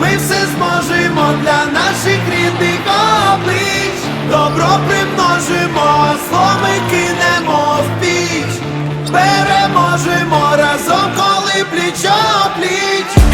Ми все зможемо для наших рідних облич. Добро примножимо, зло ми кинемо в піч. Переможемо разом, коли пліч пліч